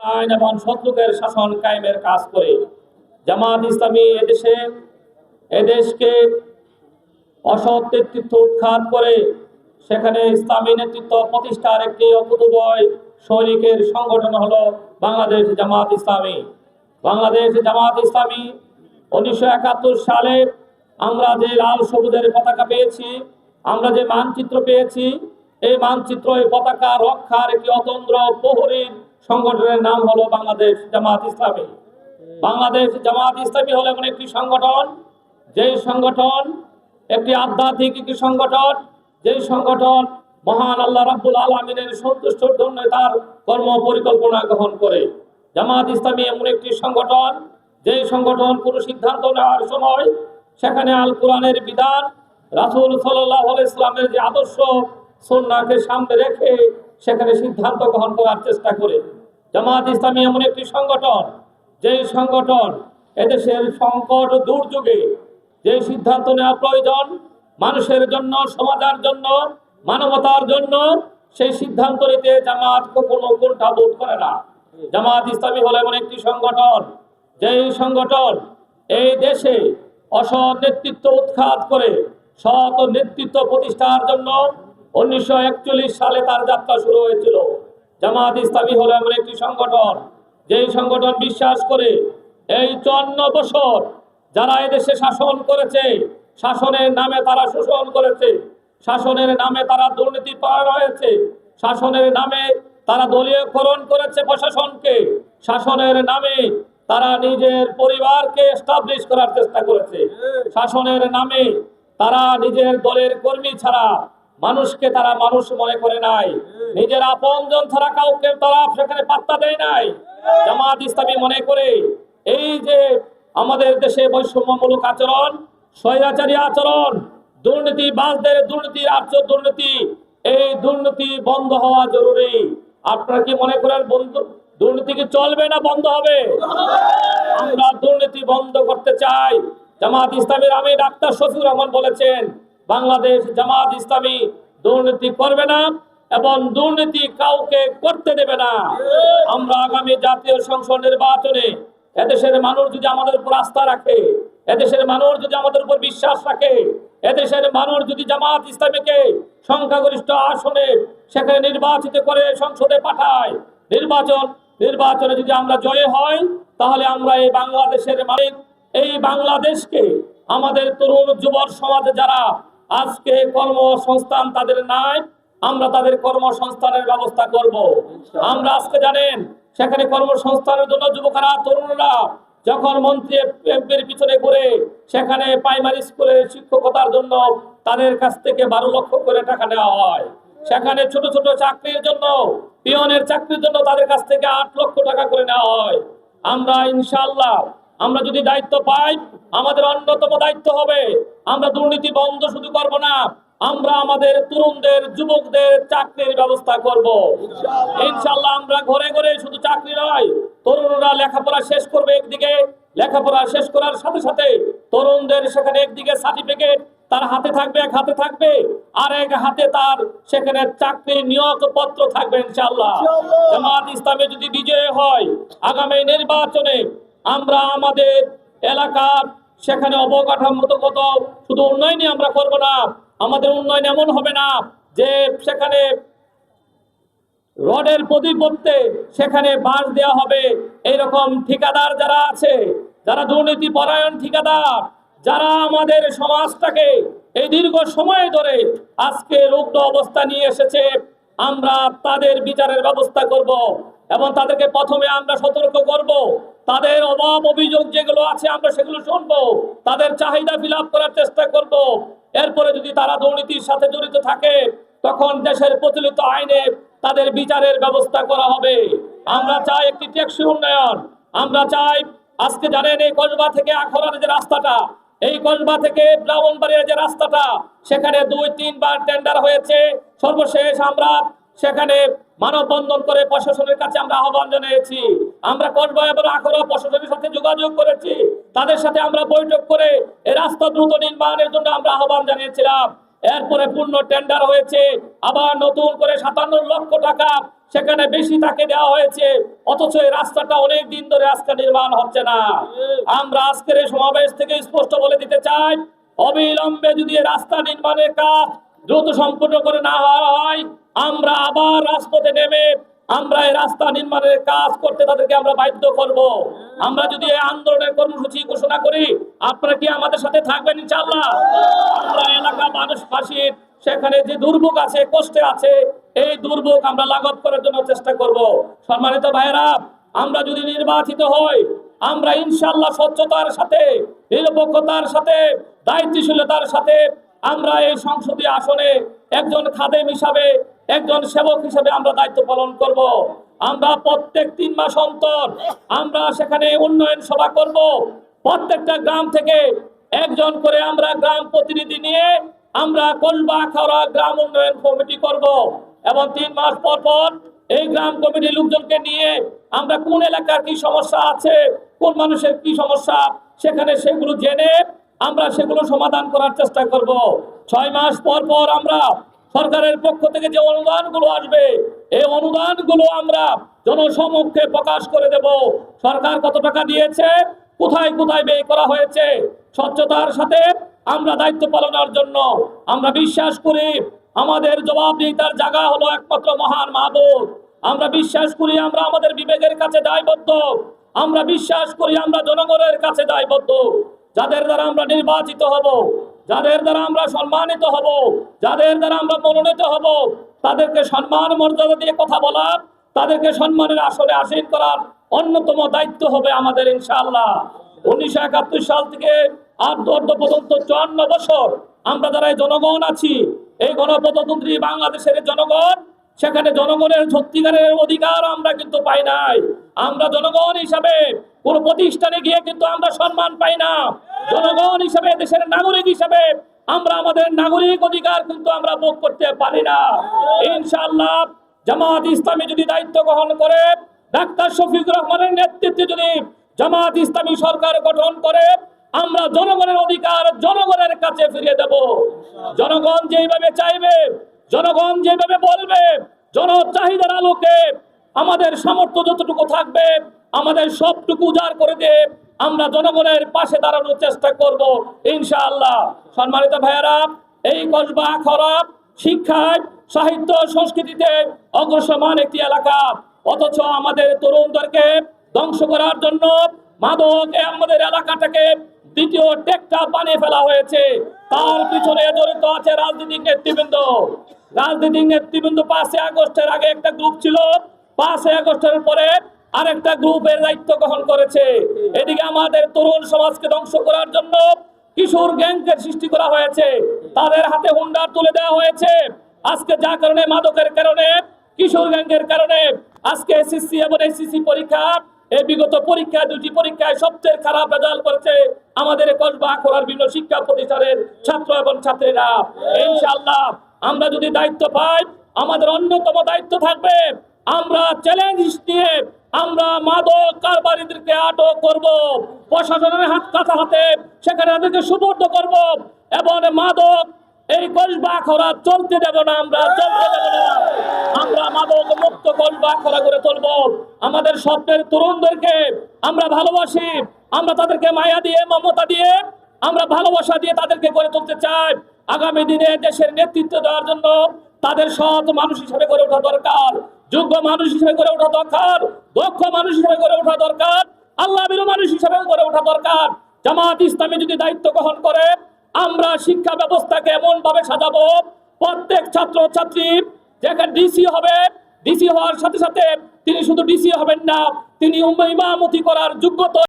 আইন এবং শত্রুকের শাসন কায়েমের কাজ করে। জামাত ইসলামী এদেশে, এদেশকে অসৎ নেতৃত্ব উৎখাত করে। সেখানে ইসলামী নেতৃত্ব প্রতিষ্ঠার একটি অকুতবয় সৈনিকের সংগঠন হলো বাংলাদেশ জামাত ইসলামী। বাংলাদেশ জামাত ইসলামী উনিশশো একাত্তর সালে আমরা যে লাল সবুজের পতাকা পেয়েছি, আমরা যে মানচিত্র পেয়েছি, এই মানচিত্র, এই পতাকা রক্ষার একটি অতন্ত্র প্রহরীর সংগঠনের নাম হলো বাংলাদেশ জামাত ইসলামী। বাংলাদেশ জামাত ইসলামী হলো এমন একটি সংগঠন, যেই সংগঠন একটি আধ্যাত্মিক একটি সংগঠন, যেই সংগঠন মহান আল্লাহ রাব্বুল আলমিনের সন্তুষ্টর জন্য তার কর্ম পরিকল্পনা গ্রহণ করে। জামাত ইসলামী এমন একটি সংগঠন, যেই সংগঠন কোনো সিদ্ধান্ত নেওয়ার সময় সেখানে আল কোরআনের বিধান, রাসূল সাল্লাহ ইসলামের যে আদর্শ সন্নাকে সামনে রেখে সেখানে সিদ্ধান্ত গ্রহণ করার চেষ্টা করে। জামাত ইসলামী এমন একটি সংগঠন, যেই সংগঠন এদেশের সংকট দুর্যোগে যে সিদ্ধান্ত নেওয়া প্রয়োজন, মানুষের জন্য, সমাজের জন্য, মানবতার জন্য, সেই সিদ্ধান্ত নিতে জামাত কখনো কোনটা বোধ করে না। জামাত ইসলামী হলো এমন একটি সংগঠন, যেই সংগঠন এই দেশে অসৎ নেতৃত্ব উৎখাত করে, সৎ নেতৃত্ব প্রতিষ্ঠার জন্য উনিশশো একচল্লিশ সালে তার যাত্রা শুরু হয়েছিল। জামাত ইসলামী হলো এমন একটি সংগঠন যেই সংগঠন বিশ্বাস করে এই চুয়ান্ন বছর যারা এদেশে শাসন করেছে শাসনের নামে তারা শোষণ করেছে শাসনের নামে তারা দুর্নীতি পার হয়েছে শাসনের নামে তারা দলীয়করণ করেছে প্রশাসনকে শাসনের নামে তারা নিজের পরিবারকে এস্টাবলিশ করার চেষ্টা করেছে শাসনের নামে তারা নিজের দলের কর্মী ছাড়া মানুষকে তারা মানুষ মনে করে নাই। নিজের আপনজন ছাড়া কাউকে তারা সেখানে পাত্তা দেয় নাই। জামাত ইসলামী মনে করে, এই যে আমাদের দেশে বৈষম্যমূলক আচরণ, স্বৈরাচারী আচরণ দুর্নীতি বাসদের দুর্নীতি রাজ্য দুর্নীতি, এই দুর্নীতি বন্ধ হওয়া জরুরি। আপনারা কি মনে করেন বন্ধু, দুর্নীতি কি চলবে না বন্ধ হবে? আমরা দুর্নীতি বন্ধ করতে চাই। জামাত ইসলামীর আমি ডাক্তার শফিউর রহমান বলেছেন বাংলাদেশ জামাত ইসলামী দুর্নীতি করবে না এবং দুর্নীতি কাউকে করতে দেবে না। আমরা আগামী জাতীয় সংসদ নির্বাচনে এদেশের মানুষ যদি আমাদের উপর আস্থা রাখে, এদেশের মানুষ যদি আমাদের উপর বিশ্বাস রাখে, এদেশের মানুষ যদি জামাত ইসলামীকে সংখ্যাগরিষ্ঠ আসনে সেখানে নির্বাচিত করে সংসদে পাঠায়, নির্বাচন, নির্বাচনে যদি আমরা জয় হয় তাহলে আমরা এই বাংলাদেশের মালিক। এই বাংলাদেশকে আমাদের তরুণ যুবক সমাজে যারা আজকে কর্মসংস্থান তাদের নাই আমরা তাদের কর্মসংস্থানের ব্যবস্থা করব। আমরা আজকে জানেন সেখানে কর্মসংস্থানের জন্য যুবকরা তরুণরা যখন মন্ত্রী এমপির পিছনে করে সেখানে প্রাইমারি স্কুলে শিক্ষকতার জন্য তাদের কাছ থেকে বারো লক্ষ করে টাকা নেওয়া হয়। সেখানে ছোট ছোট চাকরির জন্য পিয়নের চাকরির জন্য তাদের কাছ থেকে আট লক্ষ টাকা করে নেওয়া হয়। আমরা ইনশাল্লাহ আমরা যদি দায়িত্ব পাই আমাদের অন্যতম দায়িত্ব হবে আমরা দুর্নীতি বন্ধ শুধু করব না আমরা আমাদের তরুণদের যুবকদের চাকরির ব্যবস্থা করব। ইনশাল্লাহ আমরা ঘরে ঘরে শুধু চাকরি নয় তরুণরা লেখাপড়া শেষ করবে একদিকে লেখাপড়া শেষ করার সাথে সাথে তরুণদের সেখানে একদিকে সার্টিফিকেট তার হাতে থাকবে এক হাতে থাকবে আর এক হাতে তার সেখানে চাকরি নিয়োগ পত্র থাকবে ইনশাল্লাহ জামাত ইসলামে যদি বিজয় হয় আগামী নির্বাচনে আমরা আমাদের এলাকার সেখানে অবকাঠামোগত শুধু উন্নয়নই আমরা করব না, আমাদের উন্নয়ন এমন হবে না যে সেখানে রডের প্রতিপত্তে সেখানে বাস দেওয়া হবে। এইরকম ঠিকাদার যারা আছে, যারা দুর্নীতি পরায়ণ ঠিকাদার, যারা আমাদের সমাজটাকে এই দীর্ঘ সময় ধরে আজকে রুগ্ন অবস্থা নিয়ে এসেছে, আমরা তাদের বিচারের ব্যবস্থা করব এবং তাদেরকে প্রথমে আমরা সতর্ক করব। তাদের অভাব অভিযোগ যেগুলো আছে, আমরা সেগুলো শুনব। তাদের চাহিদা ফিল করার চেষ্টা করব। এরপরে যদি তারা দুর্নীতির সাথে জড়িত থাকে, তখন দেশের প্রচলিত আইনে তাদের বিচারের ব্যবস্থা করা হবে। আমরা চাই একটি টেকসই উন্নয়ন। আমরা চাই, আজকে জানেন এই কসবা থেকে আখড়ার যে রাস্তাটা, এই কসবা থেকে ব্রাহ্মণবাড়িয়ার যে রাস্তাটা, সেখানে দুই তিনবার টেন্ডার হয়েছে। সর্বশেষ আমরা সেখানে মানববন্ধন করে প্রশাসনের কাছে আমরা আহ্বান জানিয়েছি। আমরা কসবা এবং আখড়া প্রশাসনের সাথে যোগাযোগ করেছি। তাদের সাথে আমরা বৈঠক করে এই রাস্তা দ্রুত নির্মাণের জন্য আমরা আহ্বান জানিয়েছিলাম। এরপরে পূর্ণ টেন্ডার হয়েছে। আবার নতুন করে সাতান্ন লক্ষ টাকা সেখানে বেশি তাকে দেওয়া হয়েছে। অথচ এই রাস্তাটা অনেক দিন ধরে আজকে নির্মাণ হচ্ছে না। আমরা আজকের এই সমাবেশ থেকে স্পষ্ট বলে দিতে চাই, অবিলম্বে যদি রাস্তা নির্মাণের কাজ দ্রুত সম্পূর্ণ করে না হয়, আমরা আবার রাজপথে নেমে আমরা এই রাস্তা নির্মাণের কাজ করতে তাদেরকে আমরা বাধ্য করব। আমরা যদি এই আন্দোলনের কর্মসূচি ঘোষণা করি, আপনারা কি আমাদের সাথে থাকবেন ইনশাআল্লাহ? আমরা এলাকা মানুষ ফাঁসির সেখানে যে দুর্ভোগ আছে, কষ্টে আছে, এই দুর্ভোগ আমরা লাঘব করার জন্য চেষ্টা করব। সম্মানিত ভাইয়েরা, আমরা যদি নির্বাচিত হই, আমরা ইনশাআল্লাহ স্বচ্ছতার সাথে, নিরপেক্ষতার সাথে, দায়িত্বশীলতার সাথে আমরা এই সংসদীয় আসনে একজন খাদেম হিসাবে, একজন সেবক হিসাবে আমরা দায়িত্ব পালন করব। আমরা প্রত্যেক তিন মাস অন্তর আমরা সেখানে উন্নয়ন সভা করব। প্রত্যেকটা গ্রাম থেকে একজন করে আমরা গ্রাম প্রতিনিধি নিয়ে আমরা কলবা খাওয়া গ্রাম উন্নয়ন কমিটি করব এবং তিন মাস পর পর এই গ্রাম কমিটির লোকজনকে নিয়ে আমরা কোন এলাকার কি সমস্যা আছে, কোন মানুষের কি সমস্যা, সেখানে সেগুলো জেনে আমরা সেগুলো সমাধান করার চেষ্টা করব। ছয় মাস পর পর আমরা সরকারের পক্ষ থেকে যে অনুদানগুলো আসবে, এই অনুদানগুলো আমরা জনসমক্ষে প্রকাশ করে দেব। সরকার কত টাকা দিয়েছে, কোথায় কোথায় ব্যয় করা হয়েছে, স্বচ্ছতার সাথে আমরা দায়িত্ব পালনের জন্য আমরা বিশ্বাস করি আমাদের জবাবদিহিতার জায়গা হলো একমাত্র মহান মাহবুব। আমরা বিশ্বাস করি আমরা আমাদের বিবেকের কাছে দায়বদ্ধ। আমরা বিশ্বাস করি আমরা জনগণের কাছে দায়বদ্ধ। যাদের দ্বারা আমরা নির্বাচিত হব, যাদের দ্বারা আমরা সম্মানিত হব, যাদের দ্বারা আমরা মনোনীত হব, তাদেরকে সম্মান মর্যাদা দিয়ে কথা বলার, তাদেরকে সম্মানের আসলে আসীন করার অন্যতম দায়িত্ব হবে আমাদের ইনশাআল্লাহ। উনিশশো একাত্তর সাল থেকে আর দর্দ পর্যন্ত চুয়ান্ন বছর আমরা যারা জনগণ আছি, এই গণপ্রজাতন্ত্রী বাংলাদেশের জনগণ, সেখানে জনগণের সত্যিকারের অধিকার আমরা কিন্তু পাই নাই। আমরা জনগণ হিসাবে কোন প্রতিষ্ঠানে গিয়ে কিন্তু আমরা সম্মান পাই না। জনগণ হিসাবে, দেশের নাগরিক হিসাবে আমরা আমাদের নাগরিক অধিকার কিন্তু আমরা ভোগ করতে পারি না। ইনশাআল্লাহ জামাত ইসলামী যদি দায়িত্ব গ্রহণ করে, ডাক্তার শফিকুর রহমানের নেতৃত্বে যদি জামাত ইসলামী সরকার গঠন করে, আমরা জনগণের অধিকার জনগণের কাছে ফিরিয়ে দেব। জনগণ যেভাবে চাইবে, জনগণ যেভাবে বলবে জন চাহিদার আলোকে আমাদের সামর্থ্য যতটুকু থাকবে, আমাদের সবটুকু উজাড় করে দিয়ে আমরা জনগণের পাশে দাঁড়ানোর চেষ্টা করব, ইনশাআল্লাহ। সম্মানিত ভাইয়েরা, এই কসবা খরাব শিক্ষায়, সাহিত্য সংস্কৃতিতে অগ্রসমান একটি এলাকা। অথচ আমাদের তরুণদেরকে ধ্বংস করার জন্য মাদক আমাদের এলাকাটাকে দ্বিতীয় টেকটা বানিয়ে ফেলা হয়েছে। তার পিছনে জড়িত আছে রাজনৈতিক নেতৃবৃন্দ। রাজনৈতিক নেতৃবৃন্দ পাঁচই আগস্টের আগে একটা গ্রুপ ছিল পাঁচই আগস্টের পরে আরেকটা গ্রুপের দায়িত্ব গ্রহণ করেছে। এদিকে আমাদের তরুণ সমাজকে ধ্বংস করার জন্য কিশোর গ্যাংকের সৃষ্টি করা হয়েছে। তাদের হাতে হুন্ডার তুলে দেওয়া হয়েছে। আজকে যা কারণে, মাদকের কারণে, কিশোর গ্যাংকের কারণে আজকে এসএসসি এবং এসএসসি পরীক্ষা, এই বিগত পরীক্ষা, দুটি পরীক্ষায় সবচেয়ে খারাপ রেজাল্ট করেছে আমাদের কসবা করার বিভিন্ন শিক্ষা প্রতিষ্ঠানের ছাত্র এবং ছাত্রীরা। ইনশাআল্লাহ, আমরা যদি দায়িত্ব পাই, আমাদের অন্যতম দায়িত্ব থাকবে আমরা চ্যালেঞ্জ নিয়ে আমরা মাদক কারবারিদেরকে আটক করব, প্রশাসনের হাত কাছা হাতে সেখানে তাদেরকে সুপর্দ করব এবং মাদক এই কসবা খরা চলতে দেব না, আমরা চলতে দেব না। আমরা মাদক মুক্ত কসবা খরা করে তুলব। আমাদের স্বপ্নের তরুণদেরকে আমরা ভালোবাসি, আমরা তাদেরকে মায়া দিয়ে, মমতা দিয়ে, আমরা ভালোবাসা দিয়ে তাদেরকে গড়ে তুলতে চাই। আগামী দিনে দেশের নেতৃত্ব দেওয়ার জন্য তাদের সৎ মানুষ হিসেবে গড়ে ওঠা দরকার। যোগ্য মানুষ হিসেবে গড়ে ওঠা দরকার, দক্ষ মানুষ হিসেবে গড়ে ওঠা দরকার, আল্লাহ বিরু মানুষ হিসেবে গড়ে ওঠা দরকার। জামাত ইসলামী যদি দায়িত্ব গ্রহণ করে, আমরা শিক্ষা ব্যবস্থাকে এমন ভাবে সাজাবো, প্রত্যেক ছাত্র ছাত্রী যেখানে ডিসি হবে ডিসি হওয়ার সাথে সাথে তিনি শুধু ডিসি হবেন না, তিনি ইমামতি করার যোগ্যতা